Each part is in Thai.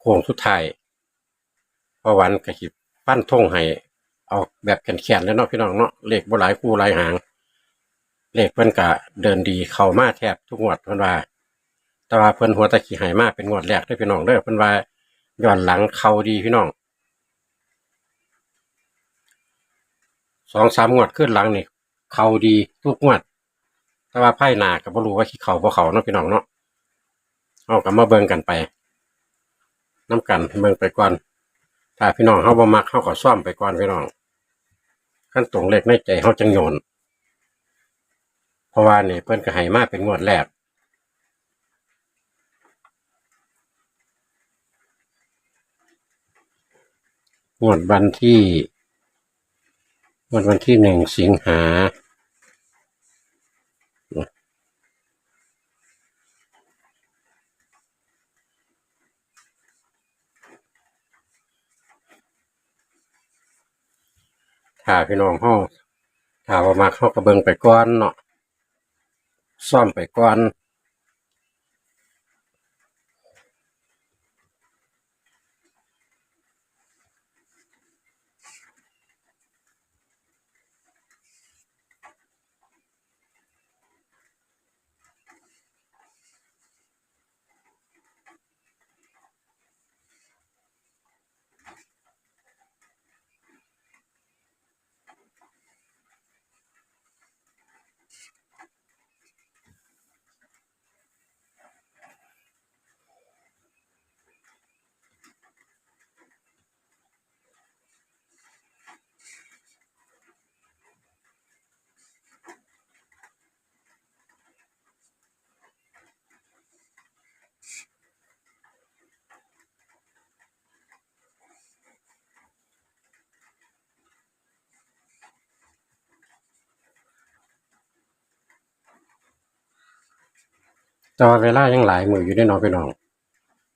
โค้งสุดท้ายพอวันก็สิปั้นทงให้เอาแบบแข็งๆเลยเนาะพี่น้องเนาะเลขบ่หลายคู่หลายหาง เลขเพิ่นก็เดินดีเข้ามาแทบทุกงวดเพิ่นว่า แต่ว่าเพิ่นหัวตะขี้ไหมาเป็นงวดแรกเด้อพี่น้องเด้อเพิ่นว่าย้อนหลังเข้าดีพี่น้องสองสามงวดขึ้นหลังนี่เข้าดีทุกงวด แต่ว่าไพ่หนาก็บ่รู้ว่าสิเข้าบ่เขาเนาะพี่น้องเนาะเอาก็มาเบิ่งกันไป น้ำกันเบิ่งไปก่อน ถ้าพี่น้องเฮาบ่มักเฮาก็ซ่อมไปก่อนพี่น้องขั้นตรงเลขในใจเฮาจังโยนเพราะว่านี่เพิ่นก็ให้มาเป็นงวดแรกงวดวันที่งวดวันที่หนึ่งสิงหา ถ้าพี่น้องเฮาถ้าว่ามาเข้ากระเบิงไปก่อนเนาะซ่อมไปก่อน แต่ว่าเวลายังหลายมืออยู่ได้น้องไปน้อง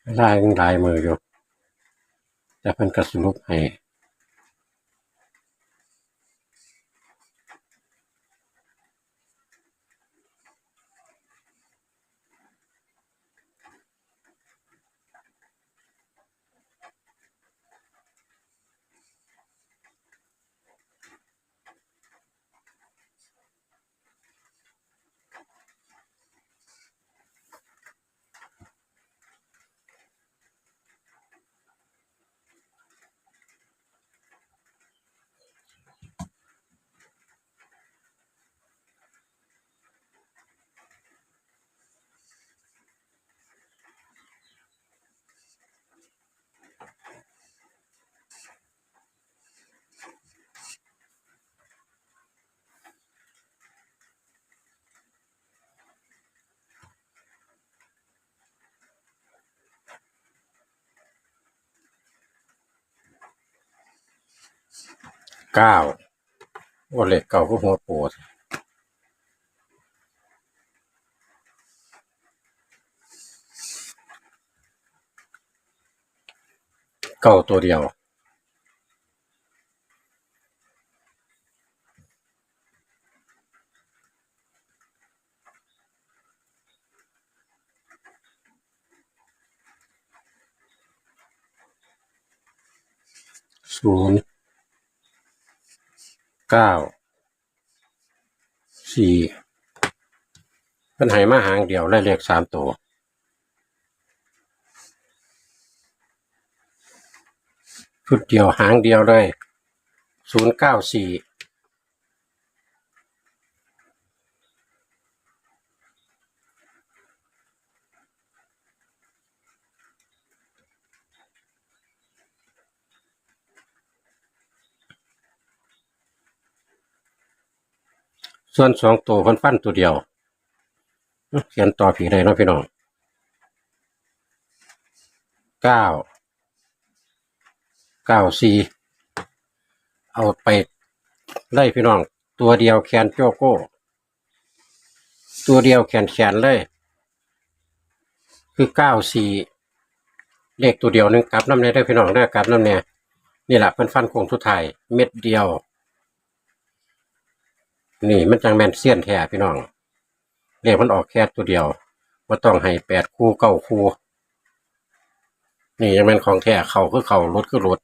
เวลายังหลายมืออยู่แต่เพิ่นก็สรุปให้ เก้าว่าเลขเก่าก็หัวปวดเก่าตัวเดียวศูนย์ เก้าสี่เป็นไหมาหางเดียวและเลขสามตัวชุดเดียวหางเดียวเลยศูนย์เก้าสี่ ส่วนสองตัวเพันฟันตัวเดียวอื้อเขียนต่อผีได้เนาะพี่น้องเก้าเก้าสี่เอาไปไล่พี่น้อง ตัวเดียวแคนโจโก้ ตัวเดียวแขนแขนเลย คือเก้าสี่เลขตัวเดียวหนึงกลับน้ำเนยได้อพี่น้องได้อกลับน้ำเนี่ยนี่แหละเพิ่นฟันโคงทุดท้ายเม็ดเดียว นี่มันจังแมนเซียนแท้พี่น้องเลขมันออกแค่ตัวเดียวว่าต้องให้แปดคู่เก้าคู่ นี่ยังเป็นของแท้เขาคือเขารถคือรถ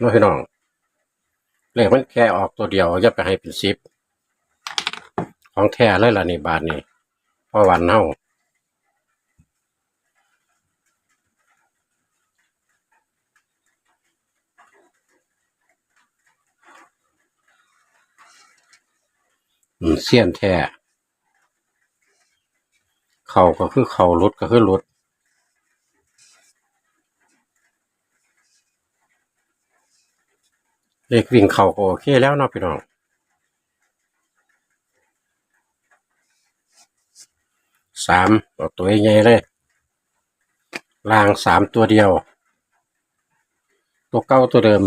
น้องพี่น้องเลขมันแค่ออกตัวเดียวอย่าไปให้เป็นซิปของแท้เลยล่ะนี่บาทนี่พอวันเน่า เสี้ยนแท้เข่าก็คือเขารถก็คือรถเลขวิ่งเข่าก็โอเคแล้วเนาะพี่น้องสามเอาตัวใหญ่เลยล่างสามตัวเดียว ตัวเก้าตัวเดิม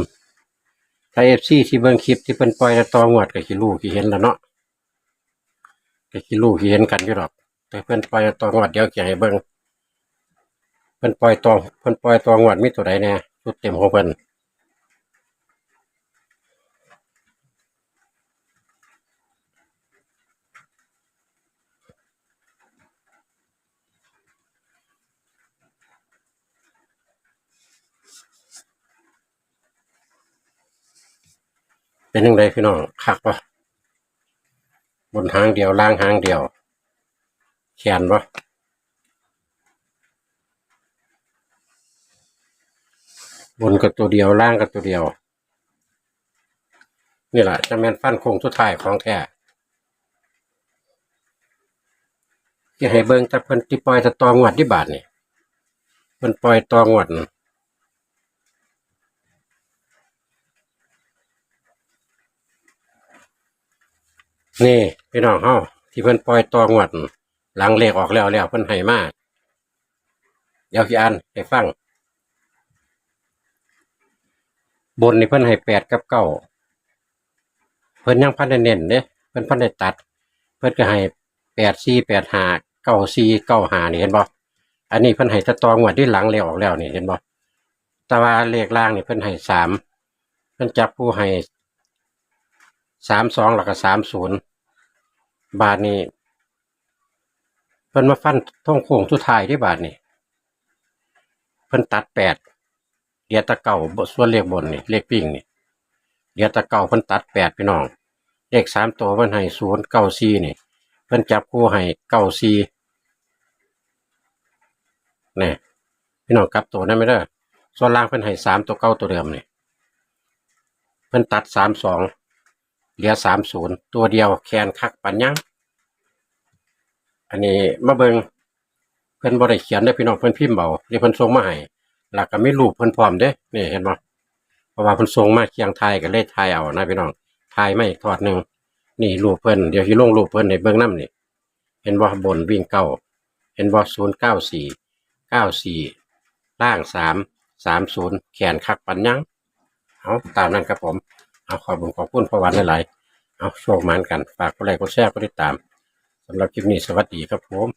ถ้าเอฟซีที่เบิ่งคลิปที่เป็นปล่อยแล้วตองวดก็ขี้ลูกขี้เห็นแล้วเนาะ ก็ขี้ลูกขี้เห็นกันอยู่หรอก แต่เพิ่นปล่อยตองวดเดียวเกี่ยให้เบิ่งเพิ่นปล่อยตองเพิ่นปล่อยตองวดมีตัวใดแน่ชุดเต็มของเพิ่นเป็นยังไงพี่น้องคักปะ บนหางเดียวล่างหางเดียวแขนปะบนกับตัวเดียวล่างกับตัวเดียว นี่แหละจะแม่นฟันโคงสุดท้ายของแท้ที่ให้เบิ่งแต่เพิ่นที่ปล่อยแตะตองวดที่บาทนี่เพิ่นปล่อยตองวดนี่ พี่น้องเฮาที่เพิ่นปล่อยตองวด หลังเลขออกแล้วแล้วเพิ่นให้มาเดี๋ยวพี่อันให้ฟัง บนนี่เพิ่นให้แปดกับเก้าเพิ่นยังพันได้เน้นเด้เพิ่นพันได้ตัด เพิ่นก็ให้แปดสี่แปดห้าเก้าสี่เก้าห้านี่เห็นบ่อันนี้เพิ่นให้ตะตองวดที่หลังเลขออกแล้วนี่เห็นบ่แต่ว่าเลขล่างนี่เพิ่นให้สามเพิ่นจับผู้ให้สามสองแล้วก็สามศูนย์ บาทนี้เพิ่นมาฟันท่องโค้งสุดท้ายที่บาทนี่เพิ่นตัดแปดเหลือแตะเก่าส่วนเลขบนนี่เลขปิ้งนี่เหลือแตะเก่าเพิ่นตัดแปดพี่น้องเลขสามตัวเพิ่นให้ศูนย์เก้าสี่นี่เพิ่นจับคู่ให้เก้าสี่นี่พี่น้องกลับตัวได้ไหมเด้อส่วนล่างเพิ่นให้สามตัวเก้าตัวเดิมนี่เพิ่นตัดสามสอง เหลือสามศูนย์ตัวเดียวแคนคักปันยังอันนี้มาเบิงเพิ่อนบ่ได้เขียนได้พี่น้องเพิ่อนพิมพ์เบาเดี๋ยวเพิ่อนส่งมาให้หลักก็ไม่รูปเพิ่อนพร้อมเด้นี่เห็นบ่เพราะว่าเพิ่อนส่งมาเคียงไทยก็เลยถ่ายเอานะพี่น้องถ่ายมาอีกทอดหนึ่งนี่รูปเพิ่อนเดี๋ยวที่ลงรูปเพิ่อนในเบื้องน้ำนี่เห็นว่าบนวิ่งเก้าเห็นว่าศูนย์เก้าสี่เก้าสี่ล่างสามสามศูนย์แขนคักปันยังเอาตามนั้นครับผม เอาขอบคุณขอบคุณพระวันหลายๆเอาโชคมานกัน ฝากกดไลค์กดแชร์กดติดตามสำหรับคลิปนี้สวัสดีครับผม